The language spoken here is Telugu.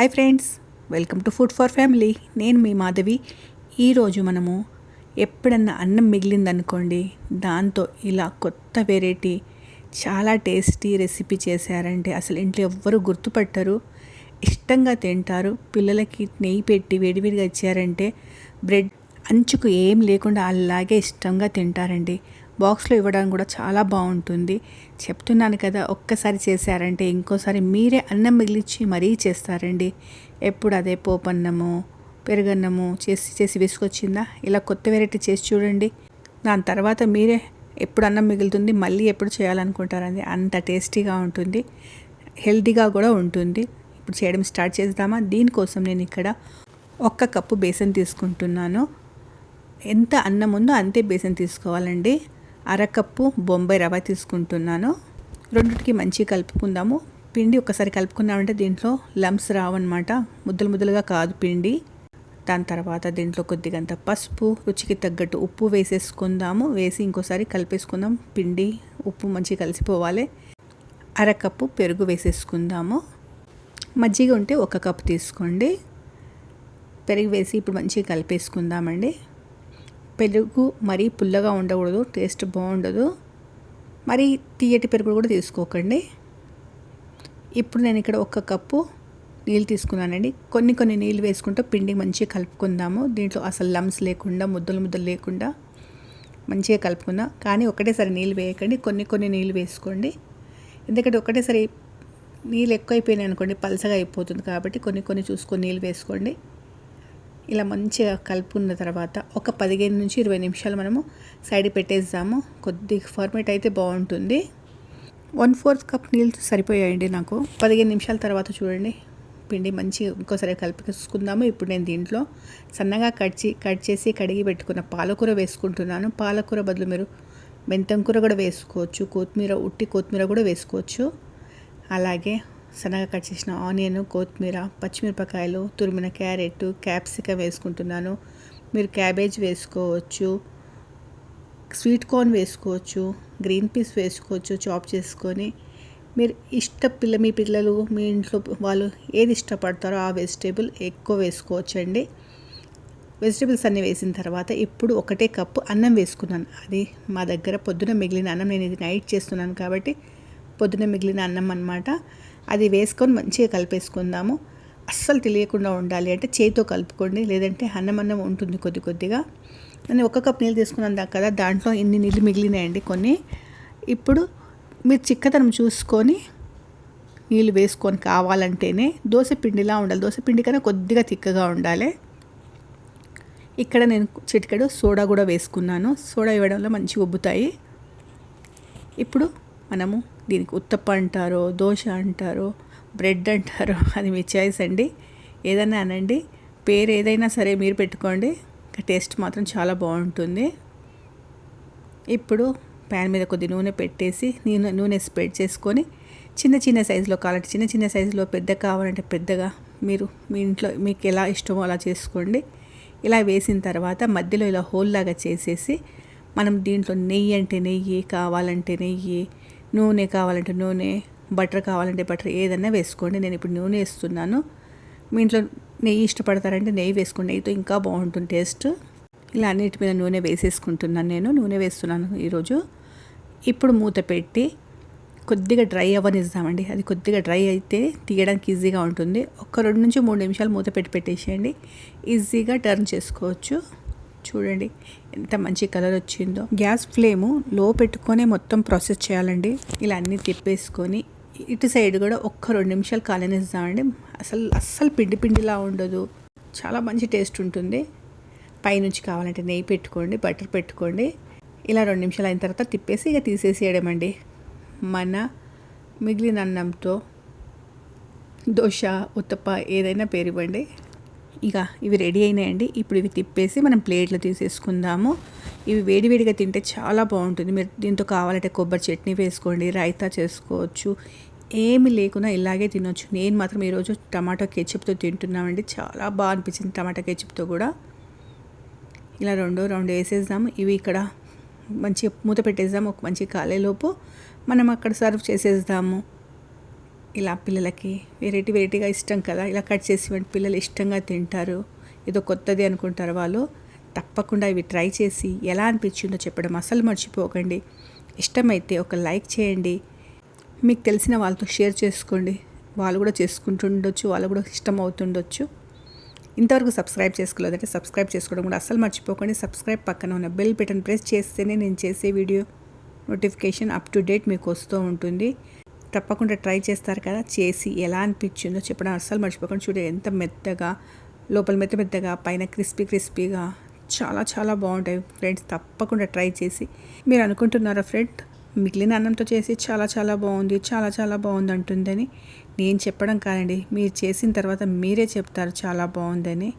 Hi friends welcome to food for family. నేను మీ మాధవి. ఈరోజు మనము ఎప్పుడన్నా అన్నం మిగిలిందనుకోండి దాంతో ఇలా కొత్త వెరైటీ చాలా టేస్టీ రెసిపీ చేశారంటే అసలు ఇంట్లో ఎవ్వరు గుర్తుపట్టరు. ఇష్టంగా తింటారు. పిల్లలకి నెయ్యి పెట్టి వేడివేడిగా ఇచ్చారంటే బ్రెడ్ అంచుకు ఏం లేకుండా అలాగే ఇష్టంగా తింటారండి. బాక్స్లో ఇవ్వడం కూడా చాలా బాగుంటుంది. చెప్తున్నాను కదా ఒక్కసారి చేశారంటే ఇంకోసారి మీరే అన్నం మిగిలిచ్చి మరీ చేస్తారండి. ఎప్పుడు అదే పోపన్నము పెరుగన్నము చేసి చేసి వేసుకొచ్చిందా? ఇలా కొత్త వెరైటీ చేసి చూడండి. దాని తర్వాత మీరే ఎప్పుడు అన్నం మిగులుతుంది మళ్ళీ ఎప్పుడు చేయాలనుకుంటారండి. అంత టేస్టీగా ఉంటుంది. హెల్తీగా కూడా ఉంటుంది. ఇప్పుడు చేయడం స్టార్ట్ చేద్దామా? దీనికోసం నేను ఇక్కడ ఒక్క కప్పు బేసన్ తీసుకుంటున్నాను. ఎంత అన్నం ఉందో అంతే బేసన్ తీసుకోవాలండి. అరకప్పు బొంబాయి రవ్వ తీసుకుంటున్నాను. రెండింటికి మంచిగా కలుపుకుందాము. పిండి ఒకసారి కలుపుకున్నామంటే దీంట్లో లమ్స్ రావన్నమాట. ముద్దలు ముద్దలుగా కాదు పిండి. దాని తర్వాత దీంట్లో కొద్దిగంత పసుపు రుచికి తగ్గట్టు ఉప్పు వేసేసుకుందాము. వేసి ఇంకోసారి కలిపేసుకుందాం. పిండి ఉప్పు మంచిగా కలిసిపోవాలి. అరకప్పు పెరుగు వేసేసుకుందాము. మజ్జిగ ఉంటే ఒక కప్పు తీసుకోండి. పెరుగు వేసి ఇప్పుడు మంచిగా కలిపేసుకుందామండి. పెరుగు మరీ పుల్లగా ఉండకూడదు టేస్ట్ బాగుండదు. మరి తీయటి పెరుగు కూడా తీసుకోకండి. ఇప్పుడు నేను ఇక్కడ ఒక కప్పు నీళ్ళు తీసుకున్నానండి. కొన్ని కొన్ని నీళ్ళు వేసుకుంటూ పిండి మంచిగా కలుపుకుందాము. దీంట్లో అసలు లమ్స్ లేకుండా ముద్దలు ముద్దలు లేకుండా మంచిగా కలుపుకుందాం. కానీ ఒకటేసారి నీళ్ళు వేయకండి. కొన్ని కొన్ని నీళ్ళు వేసుకోండి. ఎందుకంటే ఒకటేసారి నీళ్ళు ఎక్కువ అయిపోయినాయి అనుకోండి పలసగా అయిపోతుంది కాబట్టి కొన్ని కొన్ని చూసుకొని నీళ్ళు వేసుకోండి. ఇలా మంచిగా కలుపుకున్న తర్వాత ఒక పదిహేను నుంచి ఇరవై నిమిషాలు మనము సైడ్ పెట్టేద్దాము. కొద్దిగా ఫార్మేట్ అయితే బాగుంటుంది. వన్ ఫోర్త్ కప్ నీళ్ళు సరిపోయాయండి నాకు. పదిహేను నిమిషాల తర్వాత చూడండి. పిండి మంచిగా ఇంకోసారి కలిపేసుకుందాము. ఇప్పుడు నేను దీంట్లో సన్నగా కట్ చే కట్ చేసి కడిగి పెట్టుకున్న పాలకూర వేసుకుంటున్నాను. పాలకూర బదులు మీరు మెంతం కూర కూడా వేసుకోవచ్చు. కొత్తిమీర ఉట్టి కొత్తిమీర కూడా వేసుకోవచ్చు. అలాగే సన్నగా కట్ చేసిన ఆనియన్ కొత్తిమీర పచ్చిమిరపకాయలు తురిమిన క్యారెట్ క్యాప్సికం వేసుకుంటున్నాను. మీరు క్యాబేజ్ వేసుకోవచ్చు స్వీట్ కార్న్ వేసుకోవచ్చు గ్రీన్ పీస్ వేసుకోవచ్చు చాప్ చేసుకొని. మీరు ఇష్ట పిల్ల మీ పిల్లలు మీ ఇంట్లో వాళ్ళు ఏది ఇష్టపడతారో ఆ వెజిటేబుల్ ఎక్కువ వేసుకోవచ్చండి. వెజిటేబుల్స్ అన్నీ వేసిన తర్వాత ఇప్పుడు ఒకటే కప్పు అన్నం వేసుకున్నాను. అది మా దగ్గర పొద్దున మిగిలిన అన్నం నేను ఇది నైట్ చేస్తున్నాను కాబట్టి పొద్దున మిగిలిన అన్నం అనమాట అది వేసుకొని మంచిగా కలిపేసుకుందాము. అస్సలు తెలియకుండా ఉండాలి. అంటే చేతితో కలుపుకోండి. లేదంటే అన్నమన్నం ఉంటుంది కొద్ది కొద్దిగా. నేను ఒక కప్ నీళ్ళు తీసుకున్నాను కదా దాంట్లో ఇన్ని నీళ్ళు మిగిలినాయండి కొన్ని. ఇప్పుడు మీరు చిక్కతనం చూసుకొని నీళ్ళు వేసుకొని కావాలంటేనే దోశ పిండిలా ఉండాలి. దోశ పిండి కన్నా కొద్దిగా తిక్కగా ఉండాలి. ఇక్కడ నేను చిటికెడు సోడా కూడా వేసుకున్నాను. సోడా ఇవ్వడంలో మంచిగా ఉబ్బుతాయి. ఇప్పుడు మనము దీనికి ఉత్తప్ప అంటారో దోశ అంటారో బ్రెడ్ అంటారో అది మీ చాయిస్ అండి. ఏదైనా అనండి. పేరు ఏదైనా సరే మీరు పెట్టుకోండి. టేస్ట్ మాత్రం చాలా బాగుంటుంది. ఇప్పుడు ప్యాన్ మీద కొద్ది నూనె పెట్టేసి నేను నూనె స్ప్రెడ్ చేసుకొని చిన్న చిన్న సైజులో కావాలంటే చిన్న చిన్న సైజులో పెద్ద కావాలంటే పెద్దగా మీరు మీ ఇంట్లో మీకు ఎలా ఇష్టమో అలా చేసుకోండి. ఇలా వేసిన తర్వాత మధ్యలో ఇలా హోల్లాగా చేసేసి మనం దీంట్లో నెయ్యి అంటే నెయ్యి కావాలంటే నెయ్యి నూనె కావాలంటే నూనె బటర్ కావాలంటే బటర్ ఏదన్నా వేసుకోండి. నేను ఇప్పుడు నూనె వేస్తున్నాను. మీ ఇంట్లో నెయ్యి ఇష్టపడతారంటే నెయ్యి వేసుకోండి. నెయ్యితో ఇంకా బాగుంటుంది టేస్ట్. ఇలా అన్నిటి మీద నూనె వేసేసుకుంటున్నాను నేను. నూనె వేస్తున్నాను ఈరోజు. ఇప్పుడు మూత పెట్టి కొద్దిగా డ్రై అవ్వనిస్తామండి అది కొద్దిగా డ్రై అయితే తీయడానికి ఈజీగా ఉంటుంది. ఒక రెండు నుంచి మూడు నిమిషాలు మూత పెట్టి పెట్టేసేయండి. ఈజీగా టర్న్ చేసుకోవచ్చు. చూడండి ఎంత మంచి కలర్ వచ్చిందో. గ్యాస్ ఫ్లేము లో పెట్టుకొని మొత్తం ప్రాసెస్ చేయాలండి. ఇలా అన్నీ తిప్పేసుకొని ఇటు సైడ్ కూడా ఒక్క రెండు నిమిషాలు కాలనిస్తామండి. అసలు అస్సలు పిండి పిండిలా ఉండదు. చాలా మంచి టేస్ట్ ఉంటుంది. పైనుంచి కావాలంటే నెయ్యి పెట్టుకోండి బటర్ పెట్టుకోండి. ఇలా రెండు నిమిషాలు అయిన తర్వాత తిప్పేసి ఇక తీసేసేయడమండి. మన మిగిలిన అన్నంతో దోశ ఉత్తప్ప ఏదైనా పేరు ఇవ్వండి ఇక ఇవి రెడీ అయినాయండి. ఇప్పుడు ఇవి తిప్పేసి మనం ప్లేట్లో తీసేసుకుందాము. ఇవి వేడివేడిగా తింటే చాలా బాగుంటుంది. మీరు దీంతో కావాలంటే కొబ్బరి చట్నీ వేసుకోండి రైతా చేసుకోవచ్చు ఏమి లేకుండా ఇలాగే తినొచ్చు. నేను మాత్రం ఈరోజు టమాటో కెచప్తో తింటున్నామండి. చాలా బాగా అనిపించింది టమాటా కెచప్తో కూడా. ఇలా రెండో రెండు వేసేద్దాము. ఇవి ఇక్కడ మంచిగా మూత పెట్టేద్దాము. ఒక మంచి కాలేలోపు మనం అక్కడ సర్వ్ చేసేద్దాము. ఇలా పిల్లలకి వెరైటీ వెరైటీగా ఇష్టం కదా ఇలా కట్ చేసి ఇవ్వండి. పిల్లలు ఇష్టంగా తింటారు. ఏదో కొత్తది అనుకుంటారు వాళ్ళు. తప్పకుండా ఇవి ట్రై చేసి ఎలా అనిపించిందో చెప్పడం అసలు మర్చిపోకండి. ఇష్టమైతే ఒక లైక్ చేయండి. మీకు తెలిసిన వాళ్ళతో షేర్ చేసుకోండి. వాళ్ళు కూడా చేసుకుంటుండొచ్చు వాళ్ళు కూడా ఇష్టం అవుతుండొచ్చు. ఇంతవరకు సబ్స్క్రైబ్ చేసుకోలేదంటే సబ్స్క్రైబ్ చేసుకోవడం కూడా అస్సలు మర్చిపోకండి. సబ్స్క్రైబ్ పక్కన ఉన్న బెల్ బటన్ ప్రెస్ చేస్తేనే నేను చేసే video notification up to date మీకు వస్తూ ఉంటుంది. తప్పకుండా ట్రై చేస్తారు కదా చేసి ఎలా అనిపించిందో చెప్పడం అస్సలు మర్చిపోకుండా. చూడండి ఎంత మెత్తగా లోపల మెత్త మెత్తగా పైన క్రిస్పీ క్రిస్పీగా చాలా చాలా బాగుంటాయి ఫ్రెండ్స్. తప్పకుండా ట్రై చేసి మీరు అనుకుంటున్నారా ఫ్రెండ్? మిగిలిన అన్నంతో చేసి చాలా చాలా బాగుంది చాలా చాలా బాగుంది అంటుందని నేను చెప్పడం కాదండి. మీరు చేసిన తర్వాత మీరే చెప్తారు చాలా బాగుందని.